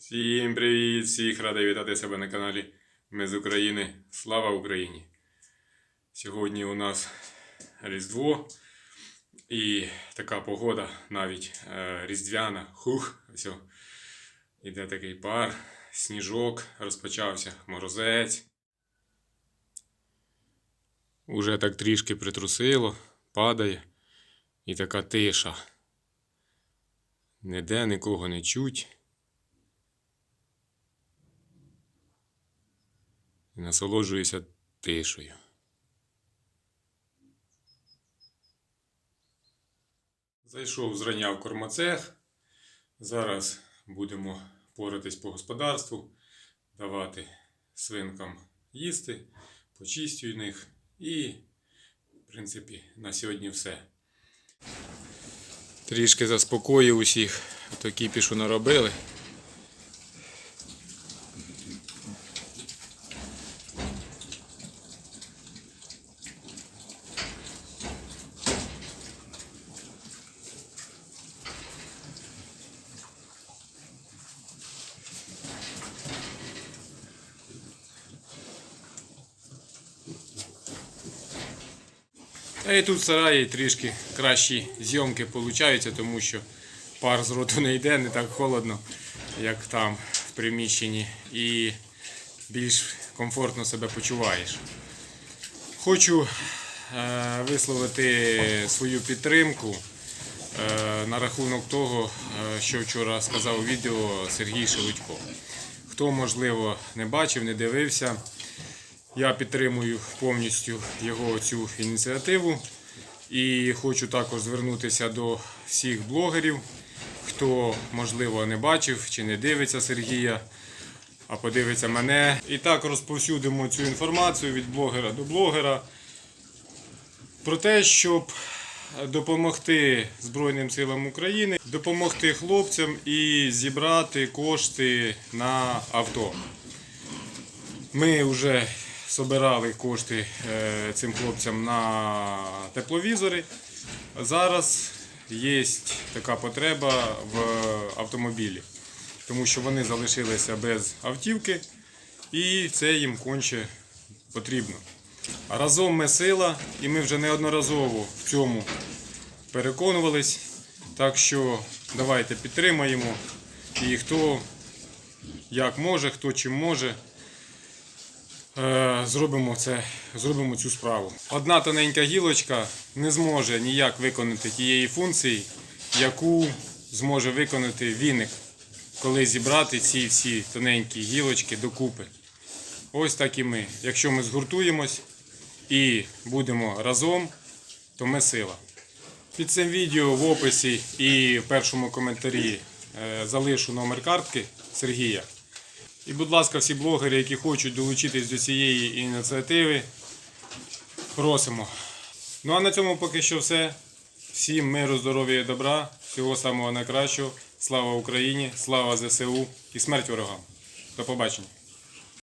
Всім привіт! Всіх радий вітати себе на каналі Ми з України. Слава Україні! Сьогодні у нас Різдво і така погода навіть е, різдвяна. Хух, все. Іде такий пар, сніжок розпочався, морозець. Уже так трішки притрусило, падає і така тиша. Ніде нікого не чуть. І насолоджуюся тишею. Зайшов зрання в кормоцех. Зараз будемо поратись по господарству, давати свинкам їсти, почистю них і, в принципі, на сьогодні все. Трішки заспокоїв усіх, то кіпішу наробили. Та і тут в сараї трішки кращі зйомки получаються, тому що пар з роту не йде, не так холодно, як там в приміщенні, і більш комфортно себе почуваєш. Хочу е, висловити свою підтримку е, на рахунок того, е, що вчора сказав у відео Сергій Шелудько. Хто, можливо, не бачив, не дивився, я підтримую повністю його цю ініціативу і хочу також звернутися до всіх блогерів, хто можливо не бачив чи не дивиться Сергія, а подивиться мене. І так розповсюдимо цю інформацію від блогера до блогера про те, щоб допомогти Збройним силам України, допомогти хлопцям і зібрати кошти на авто. Ми вже збирали кошти е, цим хлопцям на тепловізори. Зараз є така потреба в автомобілі, тому що вони залишилися без автівки і це їм конче потрібно. Разом ми сила, і ми вже неодноразово в цьому переконувались. Так що давайте підтримаємо. І хто як може, хто чим може. Е, зробимо це, зробимо цю справу. Одна тоненька гілочка не зможе ніяк виконати тієї функції, яку зможе виконати віник, коли зібрати ці всі тоненькі гілочки докупи. Ось так і ми. Якщо ми згуртуємось і будемо разом, то ми сила. Під цим відео в описі і в першому коментарі е, залишу номер картки Сергія. І, будь ласка, всі блогери, які хочуть долучитись до цієї ініціативи, просимо. Ну а на цьому поки що все. Всім миру, здоров'я і добра, всього самого найкращого. Слава Україні, слава ЗСУ і смерть ворогам. До побачення.